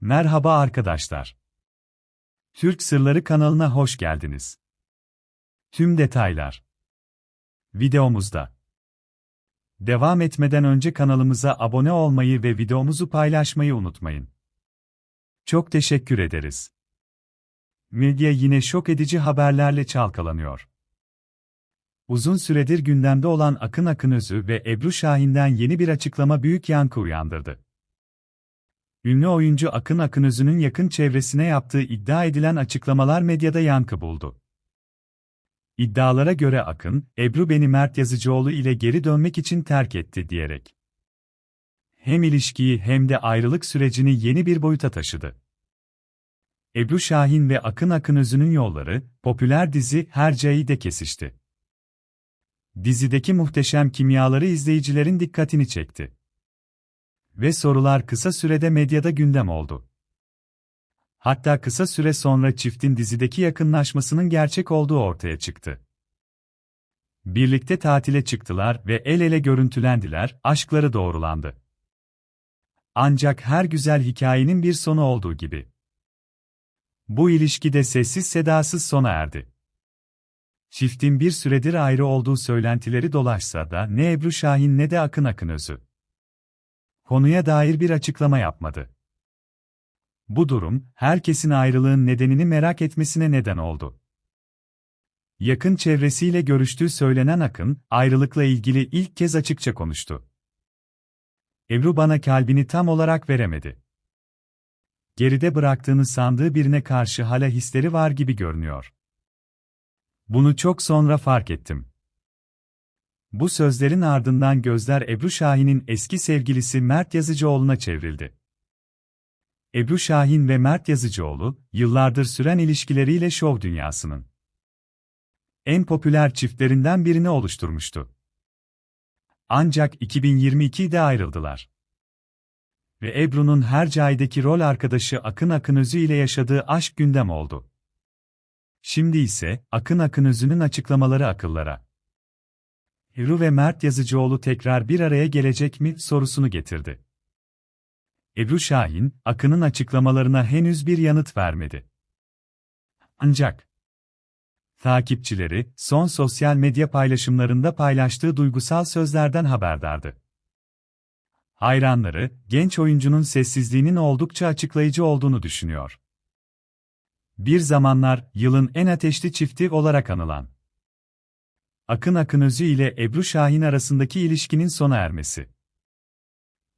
Merhaba arkadaşlar. Türk Sırları kanalına hoş geldiniz. Tüm detaylar videomuzda. Devam etmeden önce kanalımıza abone olmayı ve videomuzu paylaşmayı unutmayın. Çok teşekkür ederiz. Medya yine şok edici haberlerle çalkalanıyor. Uzun süredir gündemde olan Akın Akınözü ve Ebru Şahin'den yeni bir açıklama büyük yankı uyandırdı. Ünlü oyuncu Akın Akınözü'nün yakın çevresine yaptığı iddia edilen açıklamalar medyada yankı buldu. İddialara göre Akın, Ebru beni Mert Yazıcıoğlu ile geri dönmek için terk etti diyerek. Hem ilişkiyi hem de ayrılık sürecini yeni bir boyuta taşıdı. Ebru Şahin ve Akın Akınözü'nün yolları, popüler dizi Hercai'de kesişti. Dizideki muhteşem kimyaları izleyicilerin dikkatini çekti ve sorular kısa sürede medyada gündem oldu. Hatta kısa süre sonra çiftin dizideki yakınlaşmasının gerçek olduğu ortaya çıktı. Birlikte tatile çıktılar ve el ele görüntülendiler, aşkları doğrulandı. Ancak her güzel hikayenin bir sonu olduğu gibi. Bu ilişki de sessiz sedasız sona erdi. Çiftin bir süredir ayrı olduğu söylentileri dolaşsa da ne Ebru Şahin ne de Akın Akınözü konuya dair bir açıklama yapmadı. Bu durum, herkesin ayrılığın nedenini merak etmesine neden oldu. Yakın çevresiyle görüştüğü söylenen Akın, ayrılıkla ilgili ilk kez açıkça konuştu. Ebru bana kalbini tam olarak veremedi. Geride bıraktığını sandığı birine karşı hala hisleri var gibi görünüyor. Bunu çok sonra fark ettim. Bu sözlerin ardından gözler Ebru Şahin'in eski sevgilisi Mert Yazıcıoğlu'na çevrildi. Ebru Şahin ve Mert Yazıcıoğlu, yıllardır süren ilişkileriyle şov dünyasının en popüler çiftlerinden birini oluşturmuştu. Ancak 2022'de ayrıldılar. Ve Ebru'nun her caydaki rol arkadaşı Akın Akınözü ile yaşadığı aşk gündem oldu. Şimdi ise Akın Akınözü'nün açıklamaları akıllara Ebru ve Mert Yazıcıoğlu tekrar bir araya gelecek mi sorusunu getirdi. Ebru Şahin, Akın'ın açıklamalarına henüz bir yanıt vermedi. Ancak takipçileri son sosyal medya paylaşımlarında paylaştığı duygusal sözlerden haberdardı. Hayranları, genç oyuncunun sessizliğinin oldukça açıklayıcı olduğunu düşünüyor. Bir zamanlar yılın en ateşli çifti olarak anılan Akın Akınözü ile Ebru Şahin arasındaki ilişkinin sona ermesi.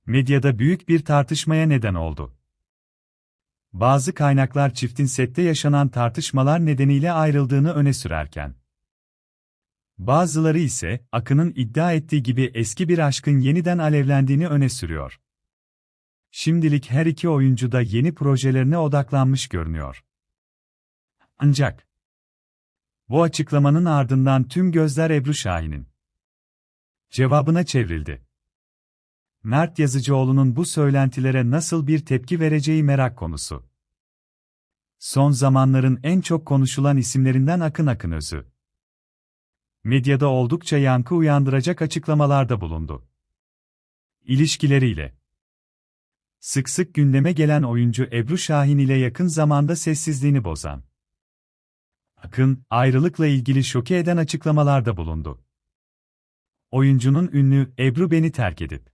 Medyada büyük bir tartışmaya neden oldu. Bazı kaynaklar çiftin sette yaşanan tartışmalar nedeniyle ayrıldığını öne sürerken, bazıları ise Akın'ın iddia ettiği gibi eski bir aşkın yeniden alevlendiğini öne sürüyor. Şimdilik her iki oyuncu da yeni projelerine odaklanmış görünüyor. Ancak bu açıklamanın ardından tüm gözler Ebru Şahin'in cevabına çevrildi. Mert Yazıcıoğlu'nun bu söylentilere nasıl bir tepki vereceği merak konusu. Son zamanların en çok konuşulan isimlerinden Akın Akınözü. Medyada oldukça yankı uyandıracak açıklamalarda bulundu. İlişkileriyle Sık sık gündeme gelen oyuncu Ebru Şahin ile yakın zamanda sessizliğini bozan Akın, ayrılıkla ilgili şoke eden açıklamalarda bulundu. Oyuncunun ünlü Ebru beni terk edip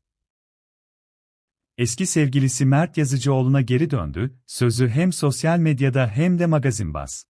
eski sevgilisi Mert Yazıcıoğlu'na geri döndü, sözü hem sosyal medyada hem de magazin bas.